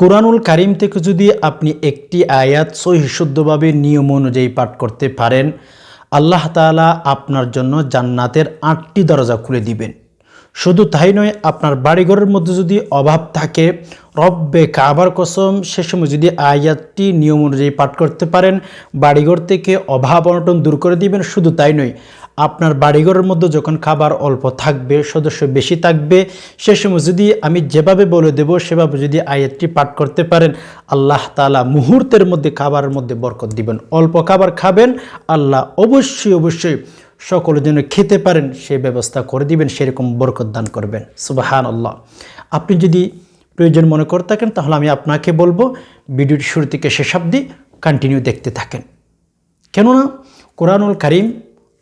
কোরআনুল কারিম থেকে যদি আপনি একটি আয়াত সহি শুদ্ধভাবে নিয়ম অনুযায়ী পাঠ করতে পারেন, আল্লাহ তাআলা আপনার জন্য জান্নাতের আটটি দরজা খুলে দিবেন। শুধু তাই নয়, আপনার বাড়িঘরের মধ্যে যদি অভাব থাকে, রব্বে কাবার কসম, সে সময় যদি আয়াতটি নিয়ম অনুযায়ী পাঠ করতে পারেন, বাড়িঘর থেকে অভাব অনটন দূর করে দিবেন। শুধু তাই নয় আপনার বাড়িঘরের মধ্যে যখন খাবার অল্প থাকবে, সদস্য বেশি থাকবে, সে সময় যদি আমি যেভাবে বলে দেব, সেভাবে যদি আয়াতটি পাঠ করতে পারেন, আল্লাহ তালা মুহূর্তের মধ্যে খাবারের মধ্যে বরকত দিবেন। অল্প খাবার খাবেন, আল্লাহ অবশ্যই অবশ্যই সকলের জন্য খেতে পারেন, সে ব্যবস্থা করে দিবেন, সেরকম বরকত দান করবেন। সুবাহান আল্লাহ আপনি যদি প্রয়োজন মনে করে থাকেন, তাহলে আমি আপনাকে বলব, ভিডিওটি শুরু থেকে শেষ অবধি কন্টিনিউ দেখতে থাকেন। কেননা, কোরআনুল করিম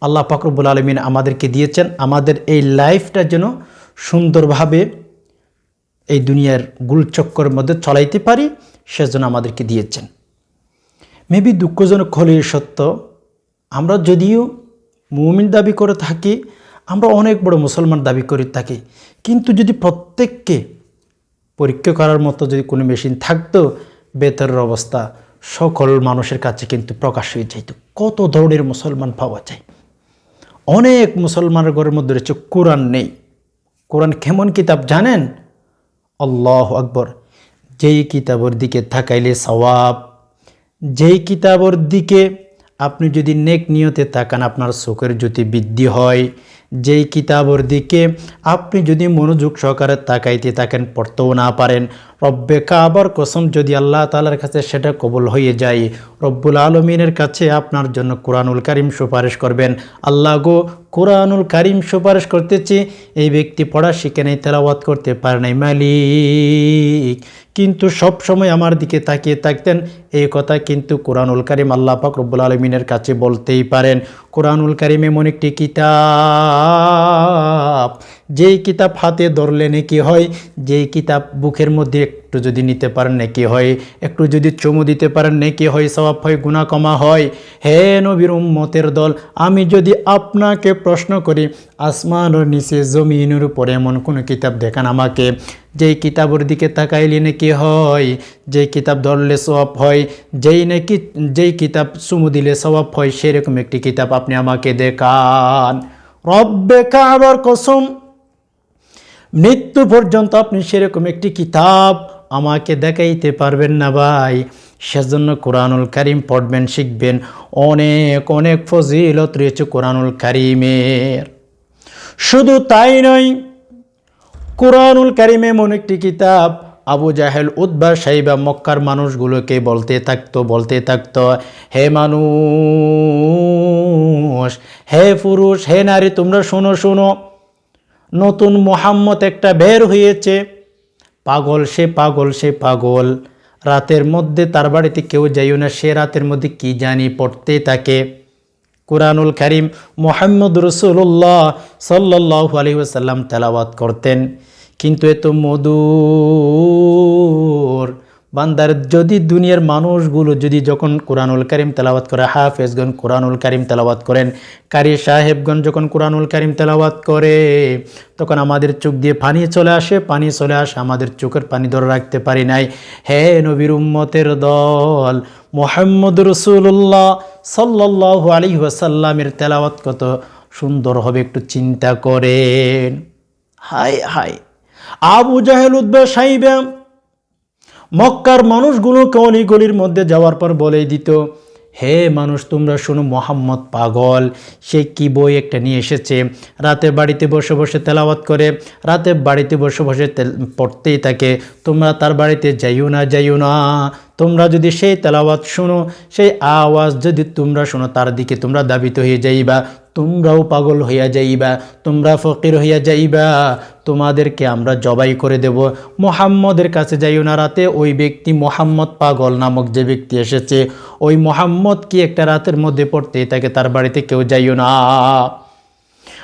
আল্লাহ পাকরবুল আলমিন আমাদেরকে দিয়েছেন। আমাদের এই লাইফটা যেন সুন্দরভাবে এই দুনিয়ার গুলচক্করের মধ্যে চলাইতে পারি, সেজন্য আমাদেরকে দিয়েছেন। মেবি দুঃখজনক হলেই সত্য, আমরা যদিও মুমিন দাবি করে থাকি, আমরা অনেক বড় মুসলমান দাবি করে থাকি, কিন্তু যদি প্রত্যেককে পরীক্ষা করার মতো যদি কোনো মেশিন থাকতো, বেতরের অবস্থা সকল মানুষের কাছে কিন্তু প্রকাশ হয়ে যাইত। কত ধরনের মুসলমান পাওয়া যায়। অনেক মুসলমানের ঘরের মধ্যে রয়েছে কোরআন নেই। কোরআন কেমন কিতাব জানেন? আল্লাহ আকবর। যেই কিতাবের দিকে থাকাইলে সওয়াব। যেই কিতাবর দিকে আপনি যদি নেক নিয়তে তাকান, আপনার চোখের জ্যোতি বৃদ্ধি হয়। যেই কিতাবর দিকে আপনি যদি মনোযোগ সহকারে তাকাইতে থাকেন, পড়তেও না পারেন। রব্বে কাবার কসম, যদি আল্লাহ তালার কাছে সেটা কবল হয়ে যায়, রব্বুল আলমিনের কাছে আপনার জন্য কোরআনুল কারিম সুপারিশ করবেন। আল্লাহ গো, কোরআনুল কারিম সুপারিশ করতেছি, এই ব্যক্তি পড়া শিখে নেই, তেলাওয়াত করতে পারে নাই। মালিক, কিন্তু সব সময় আমার দিকে তাকিয়ে থাকতেন এই কথা কিন্তু কোরআনুল কারিম আল্লাহ পাক রব্বুল আলমিনের কাছে বলতেই পারেন। কোরআনুল কারিম এমন একটি কিতাব যেই কিতাব হাতে ধরলে নাকি হয়, যেই কিতাব বুকের মধ্যে একটু যদি নিতে পারেন নাকি হয়, একটু যদি চমু দিতে পারেন নাকি হয় সবাব হয় গুণা কমা হয়। হে নবীর উম্মতের দল, আমি যদি আপনাকে প্রশ্ন করি, আসমানের নিচে জমিনের উপরে এমন কোনো কিতাব দেখান আমাকে। যেই কিতাবের দিকে তাকাইলে নাকি হয়, যেই কিতাব ধরলে সবাব হয়, যেই নাকি, যেই কিতাব চুমু দিলে সবাব হয়, সেরকম একটি কিতাব আপনি আমাকে দেখান। রব্বে কাবার কসম। মৃত্যু পর্যন্ত আপনি সেরকম একটি কিতাব আমাকে দেখাইতে পারবেন না ভাই। সেজন্য কোরআনুল কারিম পড়বেন, শিখবেন। অনেক অনেক ফজিলত রয়েছে কোরআনুল কারিমের। শুধু তাই নয়, কোরআনুল কারিম এমন একটি কিতাব আবু জাহেল উদ্বা সাইবা মক্কার মানুষগুলোকে বলতে থাকতো বলতে থাকতো, হে মানুষ, হে পুরুষ, হে নারী, তোমরা শোনো শোনো। নতুন মোহাম্মদ একটা বের হয়েছে। পাগল সে পাগল সে পাগল। রাতের মধ্যে তার বাড়িতে কেউ যাইও না, সে রাতের মধ্যে কি জানি পড়তে থাকে। কোরআনুল করিম মোহাম্মদ রসুল্লাহ সাল্লাহ আলী ওসাল্লাম তেলাওয়াত করতেন। কিন্তু এত মধুর। বান্দার যদি দুনিয়ার মানুষগুলো যদি যখন কোরআনুল করিম তেলাওয়াত করে, হাফেজগণ কোরআনুল করিম তেলাওয়াত করেন, কারি সাহেবগণ যখন কোরআনুল করিম তেলাওয়াত করে, তখন আমাদের চোখ দিয়ে পানি চলে আসে, পানি চলে আসে আমাদের চোখের পানি ধরে রাখতে পারি নাই। হে নবীর উম্মতের দল, মোহাম্মদ রসুল্লাহ সাল্লাহ আলী ওয়াসাল্লামের তেলাওয়াত কত সুন্দর হবে, একটু চিন্তা করেন। হায় হাই আবু জাহেল উদ্বে সাইবা, মক্কার মানুষগুলোকে অলিগলির মধ্যে যাওয়ার পর বলে দিত, হে মানুষ, তোমরা শোনো, মোহাম্মদ পাগল, সে কি বই একটা নিয়ে এসেছে। রাতে বাড়িতে বসে বসে তেলাওয়াত করে, রাতে বাড়িতে বসে বসে পড়তেই থাকে। তোমরা তার বাড়িতে যাইও না যাইও না। তোমরা যদি সেই তেলাওয়াত শোনো, সেই আওয়াজ যদি তোমরা শোনো, তার দিকে তোমরা দাবিত হয়ে যাইবা। তোমরাও পাগল হইয়া যাইবা। তোমরা ফকির হইয়া যাইবা। তোমাদেরকে আমরা জবাই করে দেব। মোহাম্মদের কাছে যাইও না রাতে। ওই ব্যক্তি মোহাম্মদ পাগল নামক যে ব্যক্তি এসেছে, ওই মোহাম্মদ কি একটা রাতের মধ্যে পড়তে তাকে তার বাড়িতে কেউ যাইও না।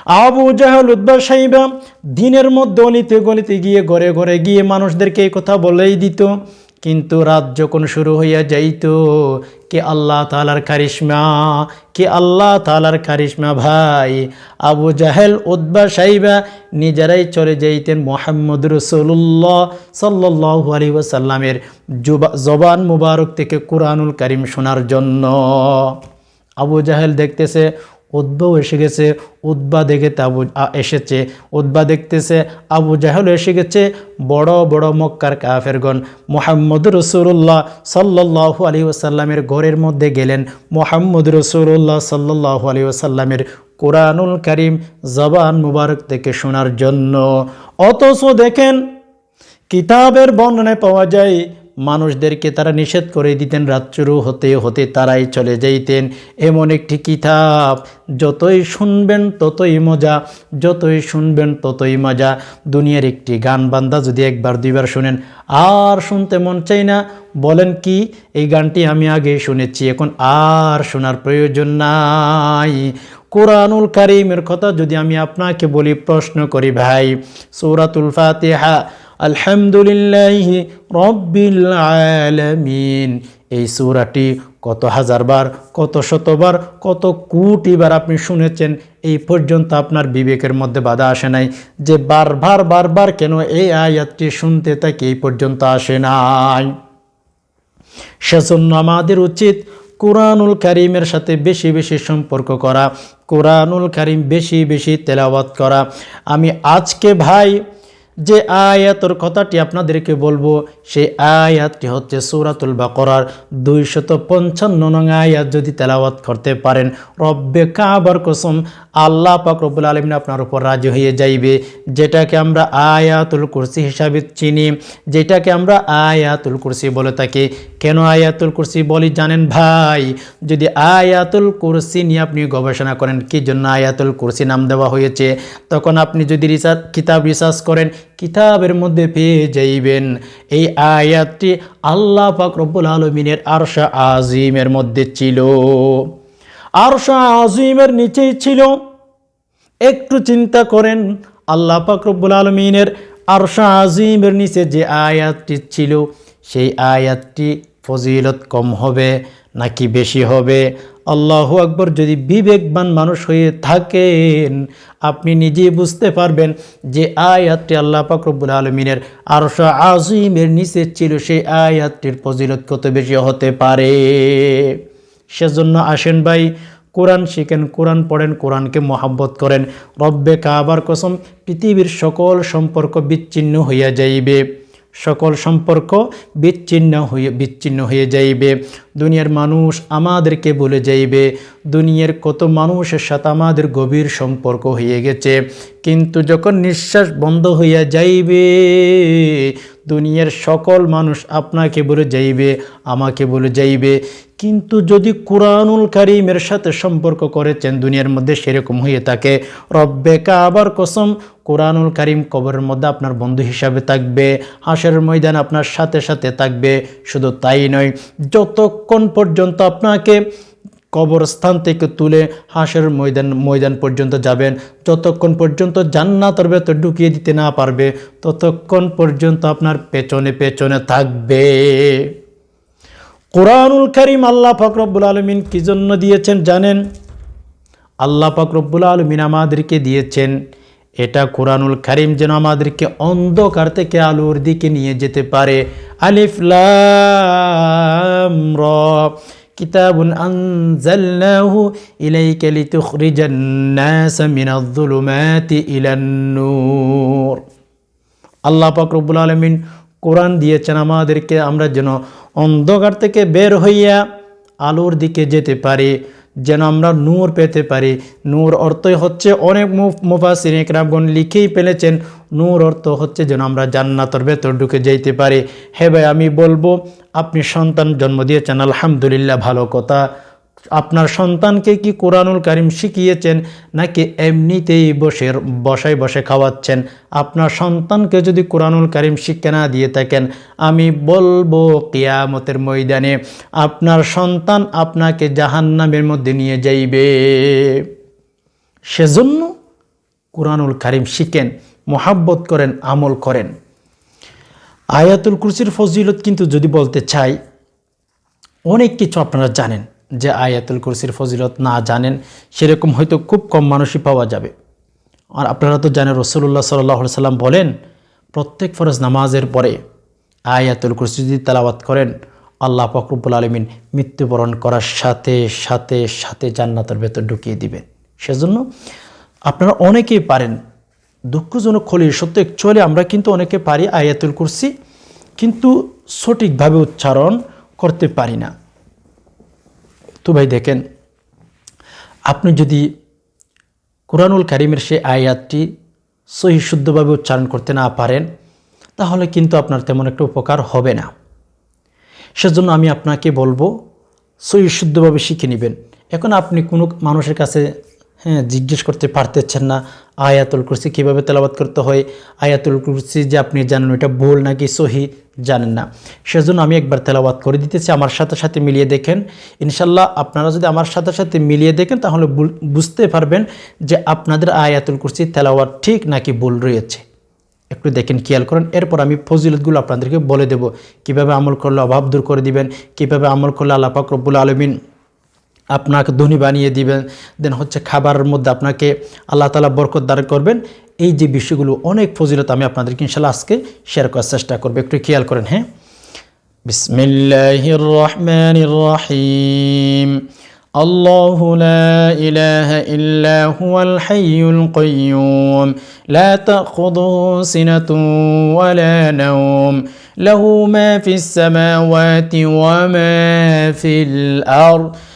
আবু জাহাল উদ্বা সাইবা, দিনের মধ্যে অলিতে গলিতে গিয়ে ঘরে ঘরে গিয়ে মানুষদেরকে এই কথা বলেই দিত। কিন্তু রাত যখন শুরু হইয়া যাইত, কে আল্লাহ তালার কারিশমা কে আল্লাহ তালার কারিশমা ভাই, আবু জাহেল উদ্বা সাইবা নিজেরাই চলে যাইতেন মোহাম্মদ রসুল্লাহ সাল্লাহ আলী ওসাল্লামের জবান মুবারক থেকে কোরআনুল করিম শোনার জন্য। আবু জাহেল দেখতেছে উদ্বাও এসে গেছে উদ্বা দেখে আবু এসেছে। উদ্বা দেখতেছে, আবু জাহেল এসে গেছে, বড় বড় মক্কার কাফেরগণ। মোহাম্মদ রসুল্লাহ সাল্লাহ আলী ওসাল্লামের ঘরের মধ্যে গেলেন। মোহাম্মদ রসুল্লাহ সাল্লাহ আলী ওসাল্লামের কোরআনুল করিম জবান মুবারক থেকে শোনার জন্য। অথচ দেখেন, কিতাবের বর্ণনায় পাওয়া যায় মানুষদেরকে তারা নিষেধ করে দিতেন রাত্রু হতে হতে তারাই চলে যাইতেন। এমন একটি কিতাব, যতই শুনবেন ততই মজা, যতই শুনবেন ততই মজা। দুনিয়ার একটি গান বান্দা যদি একবার দুইবার শুনেন, আর শুনতে মন চাই না, বলেন কি, এই গানটি আমি আগে শুনেছি, এখন আর শোনার প্রয়োজন নাই। কোরআনুল কারিমের কথা যদি আমি আপনাকে বলি, প্রশ্ন করি ভাই, সৌরাতুল ফাতিহা আলহামদুলিল্লাহ রব্বিল আলামিন। এই সুরাটি কত হাজারবার কত শতবার কত কোটিবার আপনি শুনেছেন, এই পর্যন্ত আপনার বিবেকের মধ্যে বাধা আসে নাই যে বারবার বারবার কেন এই আয়াতটি শুনতে তাকে এই পর্যন্ত আসে নাই। সেজন্য আমাদের উচিত কোরআনুল কারিমের সাথে বেশি বেশি সম্পর্ক করা, কোরআনুল কারিম বেশি বেশি তেলাওয়াত করা। আমি আজকে ভাই যে আয়াতর কথাটি আপনাদেরকে বলব, সেই আয়াতটি হচ্ছে সৌরাতুল বাকরার দুইশত পঞ্চান্ন নং আয়াত। যদি তেলাওয়াত করতে পারেন, রব্বে কাবার কসম, আল্লাহ পাক রব্বুল আলমিন আপনার উপর রাজি হয়ে যাইবে। যেটাকে আমরা আয়াতুল কুরসি হিসাবে চিনি, যেটাকে আমরা আয়াতুল কুরসি বলে থাকি। কেন আয়াতুল কুরসি বলি জানেন ভাই? যদি আয়াতুল কুরসি নিয়ে আপনি গবেষণা করেন, কি জন্য আয়াতুল কুরসি নাম দেওয়া হয়েছে? তখন আপনি যদি রিসার্চ কিতাব রিসার্চ করেন কিতাবের মধ্যে পেয়ে যাইবেন। এই আয়াতটি আল্লাহ পাক রব্বুল আলমিনের আরশা আজিমের মধ্যে ছিল। আরশা আজিমের নিচেই ছিল। একটু চিন্তা করেন, আল্লাহ পাক রব্বুল আলমিনের আরশা আজিমের নিচে যে আয়াতটি ছিল, সেই আয়াতটি ফজিলত কম হবে। নাকি বেশি হবে? আল্লাহ আকবর, যদি বিবেকবান মানুষ হয়ে থাকেন, আপনি নিজেই বুঝতে পারবেন যে আয়াতটি আল্লাহ পাকরবুল আলমিনের আরশা আজিমের নিচে ছিল, সেই আয়াতটির ফজিলত কত বেশি হতে পারে? সেজন্য আসেন ভাই, কোরআন শিখেন, কোরআন পড়েন, কোরআনকে মহাব্বত করেন। রব্বে কাবার কসম, পৃথিবীর সকল সম্পর্ক বিচ্ছিন্ন হইয়া যাইবে। সকল সম্পর্ক বিচ্ছিন্ন হয়ে বিচ্ছিন্ন হয়ে যাইবে। দুনিয়ার মানুষ আমাদেরকে বলে যাইবে, দুনিয়ার কত মানুষের সাথে আমাদের গভীর সম্পর্ক হয়ে গেছে। কিন্তু যখন নিঃশ্বাস বন্ধ হইয়া যাইবে দুনিয়ার সকল মানুষ আপনাকে বলে যাইবে, আমাকে বলে যাইবে। কিন্তু যদি কোরআনুল কারিমের সাথে সম্পর্ক করেছেন, দুনিয়ার মধ্যে সেরকম হয়ে থাকে রব্বে কাবার কসম, কোরআনুল কারিম কবরের মধ্যে আপনার বন্ধু হিসাবে থাকবে হাঁসের ময়দান আপনার সাথে সাথে থাকবে। শুধু তাই নয়, যতক্ষণ পর্যন্ত আপনাকে কবরস্থান থেকে তুলে হাঁসের ময়দান ময়দান পর্যন্ত যাবেন। যতক্ষণ পর্যন্ত জান্নাতের ভেতর ঢুকিয়ে দিতে না পারবে, ততক্ষণ পর্যন্ত আপনার পেছনে পেছনে থাকবে। কোরআনুল করিম আল্লাহ ফকরব্বুল আলমিন কী জন্য দিয়েছেন জানেন? আল্লাহ ফকরব্বুল আলমিন আমাদেরকে দিয়েছেন। এটা কোরআনুল করিম যেন আমাদেরকে অন্ধকার থেকে আলোর দিকে নিয়ে যেতে পারে। আলিফলাম كتاب أنزلناه إليك لتخرج الناس من الظلمات إلى النور আল্লাহ পাক রব্বুল আলমিন কোরআন দিয়েছেন আমাদেরকে আমরা যেন অন্ধকার থেকে বের হইয়া আলোর দিকে যেতে পারি যেন আমরা নূর পেতে পারি নূর অর্থই হচ্ছে অনেক মুফাসিন একরামগণ লিখেই ফেলেছেন নূর অর্থ হচ্ছে যেন আমরা জান্নাতর ভেতর ঢুকে যাইতে পারি। হে ভাই, আমি বলব, আপনি সন্তান জন্ম দিয়েছেন, আলহামদুলিল্লাহ, ভালো কথা। আপনার সন্তানকে কি কোরআনুল কারিম শিখিয়েছেন, নাকি এমনিতেই বসে, বসায় বসে খাওয়াচ্ছেন? আপনার সন্তানকে যদি কোরআনুল কারিম শিক্ষা না দিয়ে থাকেন, আমি বলব, কেয়ামতের ময়দানে আপনার সন্তান আপনাকে জাহান্নামের মধ্যে নিয়ে যাইবে। সেজন্য কোরআনুল কারিম শিখেন, মোহাব্বত করেন, আমল করেন। আয়াতুল কুরসির ফজিলত কিন্তু যদি বলতে চাই, অনেক কিছু আপনারা জানেন যে আয়াতুল কুরসির ফজিলত না জানেন, সেরকম হয়তো খুব কম মানুষই পাওয়া যাবে। আর আপনারা তো জানেন রসুল্লাহ সাল্লাহ সাল্লাম বলেন, প্রত্যেক ফরজ নামাজের পরে আয়াতুল কুরসি যদি তালাবাত করেন, আল্লাহ ফকরবুল আলমিন মৃত্যুবরণ করার সাথে সাথে সাথে জান্নাতের ভেতর ঢুকিয়ে দিবেন। সেজন্য আপনারা অনেকেই পারেন। দুঃখজনক হলে সত্য অ্যাকচুয়ালি আমরা কিন্তু অনেকে পারি আয়াতুল কুরসি, কিন্তু সঠিকভাবে উচ্চারণ করতে পারি না। তো ভাই দেখেন, আপনি যদি কোরআনুল কারিমের সেই আয়াতটি সহি শুদ্ধভাবে উচ্চারণ করতে না পারেন, তাহলে কিন্তু আপনার তেমন একটা উপকার হবে না। সেজন্য আমি আপনাকে বলব, সহি শুদ্ধভাবে শিখে নেবেন। এখন আপনি কোনো মানুষের কাছে হ্যাঁ জিজ্ঞেস করতে পারতেছেন না, আয়াতুল কুরসি কীভাবে তেলাবাত করতে হয়? আয়াতুল কুরসি যে আপনি জানেন ওইটা ভুল নাকি সহি? জানেন না। সেজন্য আমি একবার তেলাবাত করে দিতেছি, আমার সাথে সাথে মিলিয়ে দেখেন। ইনশাল্লাহ আপনারা যদি আমার সাথে সাথে মিলিয়ে দেখেন, তাহলে বুঝতে পারবেন যে আপনাদের আয়াতুল কুরসি তেলাওয়াত ঠিক নাকি ভুল রয়েছে। একটু দেখেন, খেয়াল করেন। এরপর আমি ফজিলতগুলো আপনাদেরকে বলে দেব। কীভাবে আমল করলে অভাব দূর করে দিবেন? কীভাবে আমল করলে আল্লাহ পাক রব্বুল আলমিন আপনাকে ধনী বানিয়ে দিবেন দেন হচ্ছে খাবারের মধ্যে আপনাকে আল্লাহ তালা বরকত দান করবেন এই যে বিষয়গুলো অনেক ফজিলত আমি আপনাদেরকে ইনশাল্লাহ আজকে শেয়ার করার চেষ্টা করবো একটু খেয়াল করেন হ্যাঁ বিসমিল্লাহির রহমানির রহিম الله لا إله إلا هو الحي القيوم لا تأخذه سنة ولا نوم له ما في السماوات وما في الأرض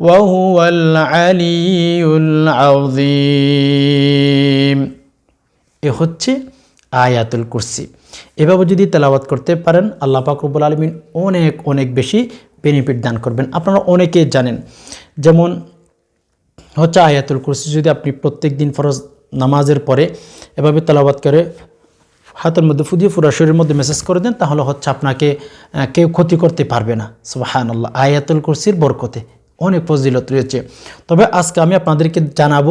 وهو العلي العظيم এ হচ্ছে আয়াতুল কুরসি এভাবে যদি তেলাওয়াত করতে পারেন আল্লাহ পাক রব্বুল আলমিন অনেক অনেক বেশি বেনিফিট দান করবেন আপনারা অনেকেই জানেন যেমন হচ্ছে আয়াতুল কুরসি যদি আপনি প্রত্যেক দিন ফরজ নামাজের পরে এভাবে তেলাওয়াত করে হাতের মধ্যে ফুদিয়ে পুরা শরীরের মধ্যে মেসেজ করে দেন তাহলে হচ্ছে আপনাকে আহ, কেউ ক্ষতি করতে পারবে না সুবাহান আল্লাহ আয়াতুল কুরসির বরকতে অনেক ফজিলত রয়েছে। তবে আজকে আমি আপনাদেরকে জানাব,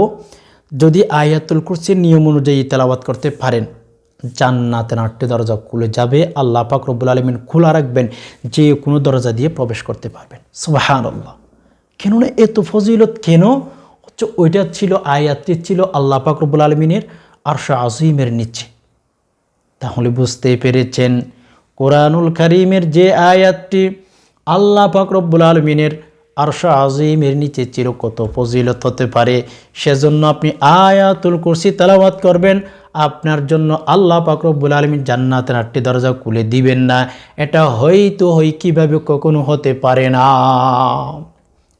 যদি আয়াতুল কুরসির নিয়ম অনুযায়ী তেলাওয়াত করতে পারেন, জান্নাতের আটটি দরজা খুলে যাবে, আল্লাহ পাক রব্বুল আলমিন খোলা রাখবেন, যে কোনো দরজা দিয়ে প্রবেশ করতে পারবেন। সুবাহান আল্লাহ কেননা এত ফজিলত কেন? হচ্ছে ওইটা ছিল আয়াতটি ছিল আল্লাহ পাক রব্বুল আলমিনের আরশা আজিমের নিচে। তাহলে বুঝতে পেরেছেন, কোরআনুল করিমের যে আয়াতটি আল্লাহ পাক রব্বুল আলমিনের আরশা আজিমের নিচে চিরকত ফজিলত হতে পারে। সেজন্য আপনি আয়াতুল কুরসি তালাবাত করবেন। আপনার জন্য আল্লাহ পাক রব্বুল আলমিন জান্নাতের আটটি দরজা খুলে দিবেন না। এটা হয়তো হয় কীভাবে কখনো হতে পারে না।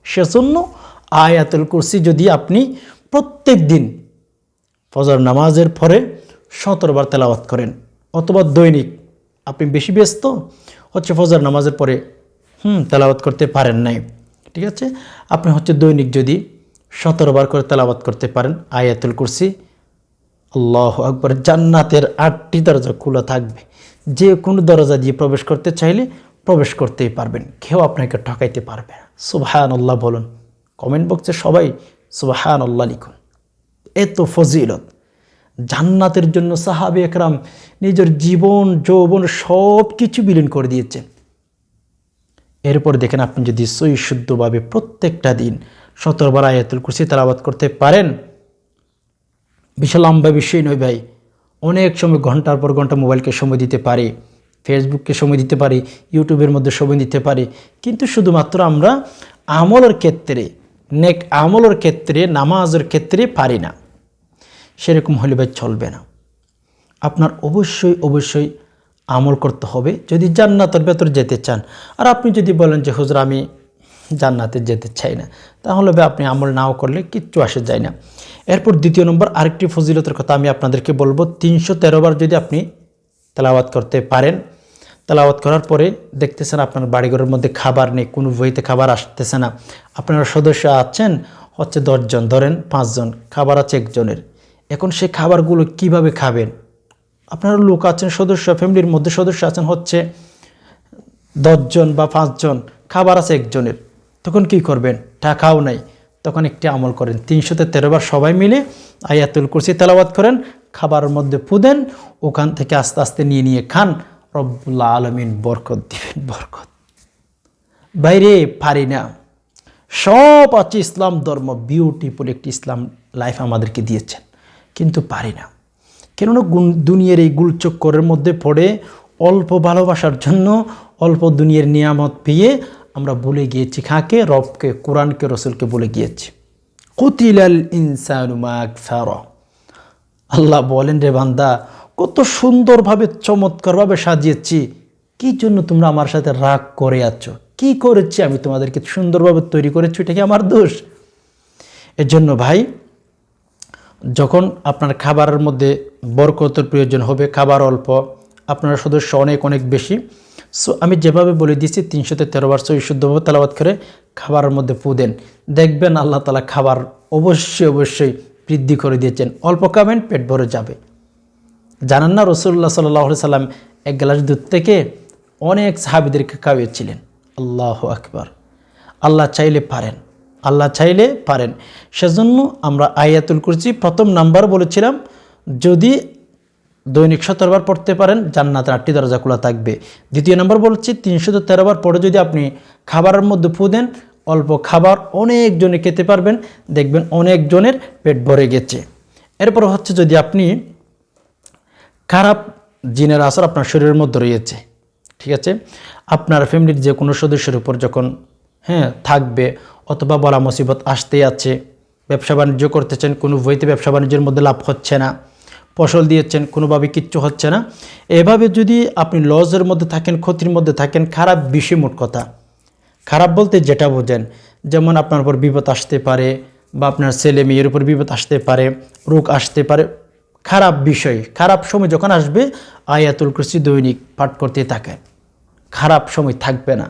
সেজন্য আয়াতুল কুরসি যদি আপনি প্রত্যেক দিন ফজর নামাজের পরে সতেরোবার তেলাওয়াত করেন, অথবা দৈনিক, আপনি বেশি ব্যস্ত, হচ্ছে ফজর নামাজের পরে, হুম, তেলাওয়াত করতে পারেন নাই। ঠিক আছে? আপনি হচ্ছে দৈনিক যদি সতেরোবার করে তেলাওয়াত করতে পারেন, আয়াতুল কুরসি, আল্লাহ আকবর, জান্নাতের আটটি দরজা খোলা থাকবে। যে কোনো দরজা দিয়ে প্রবেশ করতে চাইলে প্রবেশ করতেই পারবেন। কেউ আপনাকে ঠকাইতে পারবে না। সুবাহান আল্লাহ বলুন। কমেন্ট বক্সে সবাই সুবাহান আল্লাহ লিখুন। এত ফজিলত। জান্নাতের জন্য সাহাবে একরাম নিজের জীবন, যৌবন সব কিছু বিলীন করে দিয়েছেন। এরপর দেখেন আপনি যদি সই শুদ্ধভাবে প্রত্যেকটা দিন সতরবার আয়াতুল কুরসি তালাবাত করতে পারেন। বিশাল লম্বা বিষয় নয় ভাই। অনেক সময় ঘণ্টার পর ঘণ্টা মোবাইলকে সময় দিতে পারে, ফেসবুককে সময় দিতে পারে, ইউটিউবের মধ্যে সময় দিতে পারে। কিন্তু শুধুমাত্র আমরা আমলের ক্ষেত্রে, নেক আমলের ক্ষেত্রে, নামাজের ক্ষেত্রে পারি না। সেরকম হলে ভাই চলবে না। আপনার অবশ্যই অবশ্যই আমল করতে হবে যদি জান্নাতের ভেতর যেতে চান। আর আপনি যদি বলেন যে, হুজুর, আমি জান্নাতে যেতে চাই না, তাহলে আপনি আমল নাও করলে কিচ্ছু আসে যায় না। এরপর দ্বিতীয় নম্বর, আরেকটি ফজিলতের কথা আমি আপনাদেরকে বলব। তিনশো তেরোবার যদি আপনি তেলাওয়াত করতে পারেন, তেলাওয়াত করার পরে দেখতেছেন আপনার বাড়িঘরের মধ্যে খাবার নেই, কোনো বইতে খাবার আসতেছে না। আপনারা সদস্য আছেন, হচ্ছে দশজন, ধরেন পাঁচজন, খাবার আছে একজনের। এখন সেই খাবারগুলো কীভাবে খাবেন? আপনারা লোক আছেন, সদস্য, ফ্যামিলির মধ্যে সদস্য আছেন, হচ্ছে দশজন বা পাঁচজন, খাবার আছে একজনের। তখন কি করবেন? টাকাও নাই। তখন একটি আমল করেন। তিনশোতে তেরোবার সবাই মিলে আয়াতুল কুরসি তেলাওয়াত করেন, খাবারের মধ্যে পুদেন ওখান থেকে আস্তে আস্তে নিয়ে নিয়ে খান। রব্বুল্লাহ আলমিন বরকত দিবেন, বরকত। বাইরে পারি না। সব আছে ইসলাম ধর্ম। বিউটিফুল একটি ইসলাম লাইফ আমাদেরকে দিয়েছেন। কিন্তু পারি না। কেননা দুনিয়ার এই গুলচক্করের মধ্যে পড়ে অল্প ভালোবাসার জন্য অল্প দুনিয়ার নিয়ামত পেয়ে আমরা ভুলে গিয়েছি খাকে রবকে, কোরআনকে, রসুলকে বলে গিয়েছি। কুতিলাল ইনসানু মা আকফারা। আল্লাহ বলেন, রে বান্দা, কত সুন্দরভাবে, চমৎকারভাবে সাজিয়েছি। কি জন্য তোমরা আমার সাথে রাগ করে আছো? কি করেছি আমি তোমাদেরকে সুন্দরভাবে তৈরি করেছি? এটা কি আমার দোষ? এর জন্য ভাই যখন আপনার খাবারের মধ্যে বরকতের প্রয়োজন হবে, খাবার অল্প, আপনার সদস্য অনেক অনেক বেশি, সো আমি যেভাবে বলে দিয়েছি তিনশোতে তেরো বার সই শুদ্ধভাবে তালাবাদ করে খাবারের মধ্যে পু দেন। দেখবেন আল্লাহ তালা খাবার অবশ্যই অবশ্যই বৃদ্ধি করে দিয়েছেন। অল্প খাবেন, পেট ভরে যাবে। জানান না রসুল্লাহ সাল্লাহ সাল্লাম এক গ্লাস দুধ থেকে অনেক সাহাবিদেরকে খাওয়িয়েছিলেন আল্লাহ আকবার। আল্লাহ চাইলে পারেন। আল্লাহ চাইলে পারেন। সেজন্য আমরা আয়াতুল কুরসি প্রথম নাম্বার বলেছিলাম, যদি দৈনিক সতেরোবার পড়তে পারেন, জান্নাতের আটটি দরজা খোলা থাকবে। দ্বিতীয় নম্বর বলছি তিনশো তেরোবার পরে যদি আপনি খাবারের মধ্যে ফু দেন, অল্প খাবার অনেকজনে খেতে পারবেন, দেখবেন অনেকজনের পেট ভরে গেছে। এরপর হচ্ছে যদি আপনি খারাপ জিনের আসর আপনার শরীরের মধ্যে রয়েছে, ঠিক আছে? আপনার ফ্যামিলির যে কোনো সদস্যের উপর যখন হ্যাঁ থাকবে অথবা বলা মুসিবত আসতেই আছে। ব্যবসা বাণিজ্য করতেছেন, কোনো বইতে ব্যবসা বাণিজ্যের মধ্যে লাভ হচ্ছে না। ফসল দিয়েছেন, কোনোভাবে কিচ্ছু হচ্ছে না। এভাবে যদি আপনি লসের মধ্যে থাকেন, ক্ষতির মধ্যে থাকেন, খারাপ বিষয় মোট কথা। খারাপ বলতে যেটা বোঝেন, যেমন আপনার উপর বিপদ আসতে পারে বা আপনার ছেলে মেয়ের উপর বিপদ আসতে পারে, রোগ আসতে পারে, খারাপ বিষয়, খারাপ সময় যখন আসবে, আয়াতুল কৃষি দৈনিক পাঠ করতে থাকে। খারাপ সময় থাকবে না।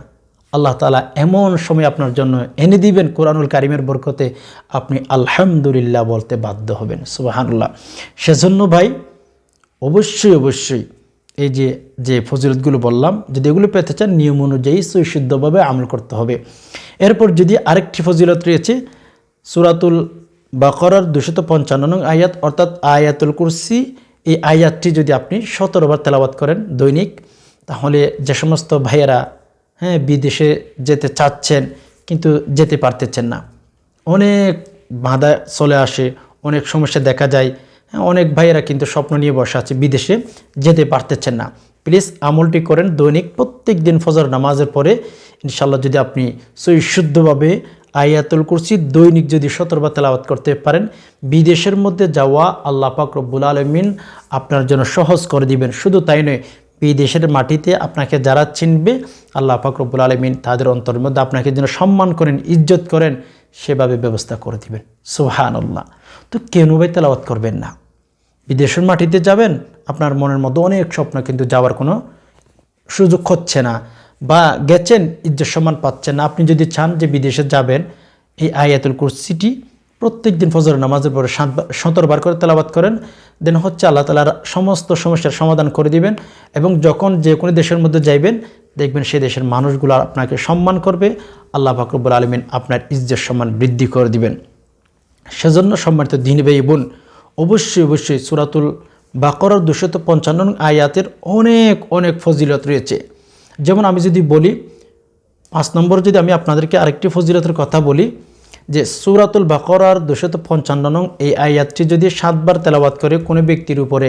আল্লাহ তালা এমন সময় আপনার জন্য এনে দিবেন কোরআনুল কারিমের বরকতে, আপনি আলহামদুলিল্লাহ বলতে বাধ্য হবেন। সুবাহানুল্লাহ। সেজন্য ভাই, অবশ্যই অবশ্যই এই যে যে ফজিলতগুলো বললাম, যদি এগুলো পেতে চান, নিয়ম অনুযায়ী সুশুদ্ধভাবে আমল করতে হবে। এরপর যদি আরেকটি ফজিলত রয়েছে, সুরাতুল বাকরার দুশত পঞ্চান্ন নং আয়াত, অর্থাৎ আয়াতুল কুরসি, এই আয়াতটি যদি আপনি সতেরোবার তেলাবাত করেন দৈনিক, তাহলে যে সমস্ত ভাইয়েরা হ্যাঁ বিদেশে যেতে চাচ্ছেন কিন্তু যেতে পারতেছেন না। অনেক বাধা চলে আসে, অনেক সমস্যা দেখা যায়। হ্যাঁ অনেক ভাইয়েরা কিন্তু স্বপ্ন নিয়ে বসে আছে বিদেশে যেতে পারতেছেন না। প্লিজ আমলটি করেন দৈনিক প্রত্যেক দিন ফজর নামাজের পরে। ইনশাল্লাহ যদি আপনি সই শুদ্ধভাবে আয়াতুল কুরসি দৈনিক যদি সতর্বা তেলাওয়াত করতে পারেন, বিদেশের মধ্যে যাওয়া আল্লাহ পাক রব্বুল আলমিন আপনার জন্য সহজ করে দিবেন। শুধু তাই নয় বিদেশের মাটিতে আপনাকে যারা চিনবে, আল্লাহ পাক রব্বুল আলমিন তাদের অন্তরের মধ্যে আপনাকে যেন সম্মান করেন, ইজ্জত করেন, সেভাবে ব্যবস্থা করে দিবেন। সুহান আল্লাহ তো কেন ভাই তেলাওয়াত করবেন না? বিদেশের মাটিতে যাবেন, আপনার মনের মধ্যে অনেক স্বপ্ন কিন্তু যাওয়ার কোনো সুযোগ হচ্ছে না বা গেছেন, ইজ্জত সম্মান পাচ্ছেন না। আপনি যদি চান যে বিদেশে যাবেন, এই আয়াতুল কুরসিটি প্রত্যেক দিন ফজর নামাজের পরে সতেরো বার করে তেলাবাত করেন। দেন হচ্ছে আল্লাহ তালার সমস্ত সমস্যার সমাধান করে দিবেন এবং যখন যে কোনো দেশের মধ্যে যাইবেন, দেখবেন সেই দেশের মানুষগুলো আপনাকে সম্মান করবে। আল্লাহ ফাকরবুল আলমিন আপনার ইজ্জত সম্মান বৃদ্ধি করে দিবেন। সেজন্য সম্মানিত দিন বোন, অবশ্যই অবশ্যই সুরাতুল বাকরার দুশত পঞ্চান্ন আয়াতের অনেক অনেক ফজিলত রয়েছে। যেমন আমি যদি বলি, পাঁচ নম্বর যদি আমি আপনাদেরকে আরেকটি ফজিলতের কথা বলি যে সুরাতুল বাকরার দুশত পঞ্চান্ন নং এই আয়াতটি যদি সাতবার তেলাবাত করে কোনো ব্যক্তির উপরে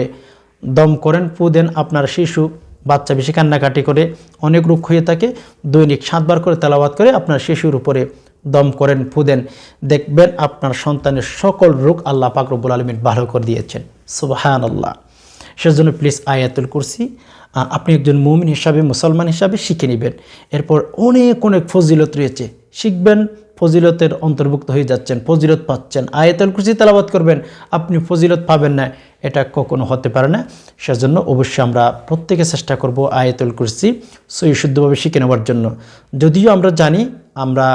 দম করেন পু দেন আপনার শিশু, বাচ্চা বেশি কান্নাকাটি করে, অনেক রুক্ষ হয়ে থাকে, দৈনিক সাতবার করে তেলাবাত করে আপনার শিশুর উপরে দম করেন, ফু দেন, দেখবেন আপনার সন্তানের সকল রোগ আল্লাহ পাক রব্বুল আলমিন ভালো করে দিয়েছেন। সুবাহান আল্লাহ সেজন্য প্লিজ আয়াতুল কুরসি আপনি একজন মুমিন হিসাবে, মুসলমান হিসাবে শিখে নেবেন। এরপর অনেক অনেক ফজিলত রয়েছে। শিখবেন ফজিলতের অন্তর্ভুক্ত হয়ে যাচ্ছেন, ফজিলত পাচ্ছেন। আয়াতুল কুরসি তেলাবাত করবেন, আপনি ফজিলত পাবেন না, এটা কখনো হতে পারে না। সেজন্য অবশ্যই আমরা প্রত্যেকে চেষ্টা করব আয়াতুল কুরসি সই শুদ্ধভাবে শিখে নেওয়ার জন্য। যদিও আমরা জানি, আমরা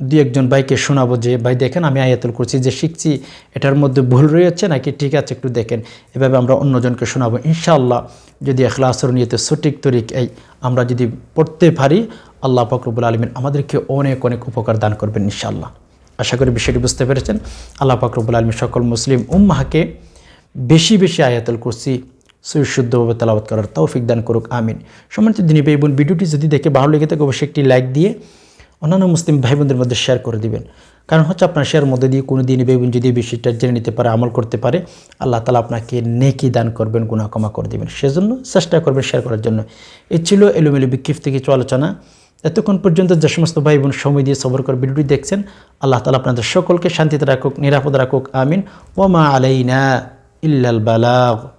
দু একজন ভাইকে শোনাবো যে, ভাই দেখেন আমি আয়াতুল কুরসি যে শিখছি, এটার মধ্যে ভুল রয়েছে নাকি? ঠিক আছে, একটু দেখেন। এভাবে আমরা অন্যজনকে শোনাবো। ইনশাআল্লাহ, যদি এখলাসর নিয়েতে সঠিক তরিক এই আমরা যদি পড়তে পারি আল্লাহ ফকরবুল আলমিন আমাদেরকে অনেক অনেক উপকার দান করবেন ইনশাআল্লাহ। আশা করি বিষয়টি বুঝতে পেরেছেন। আল্লাহ ফকরবুল আলমী সকল মুসলিম উম্মাহকে বেশি বেশি আয়াতুল কুরসি সুশুদ্ধভাবে তালাবাত করার তৌফিক দান করুক, আমিন। সম্মানিত দিনী ভাই বোন, ভিডিওটি যদি দেখে ভালো লেগে থাকে, অবশ্যই একটি লাইক দিয়ে অন্যান্য মুসলিম ভাই বোনদের মধ্যে শেয়ার করে দিবেন। কারণ হচ্ছে আপনার শেয়ার মধ্যে দিয়ে কোনো দিনই ভাই বোন যদি বিষয়টা জেনে নিতে পারে, আমল করতে পারে, আল্লাহ তালা আপনাকে নেকি দান করবেন গুণা ক্ষমা করে দেবেন। সেজন্য চেষ্টা করবেন শেয়ার করার জন্য। এ ছিল এলোমেলো বিক্ষিপ্ত কিছু আলোচনা। এতক্ষণ পর্যন্ত যে সমস্ত ভাই বোন সময় দিয়ে সবর করে ভিডিওটি দেখছেন, আল্লাহ তালা আপনাদের সকলকে শান্তিতে রাখুক, নিরাপদ রাখুক, আমিন। ওমা আলাইনা ইল্লাল বালাগ।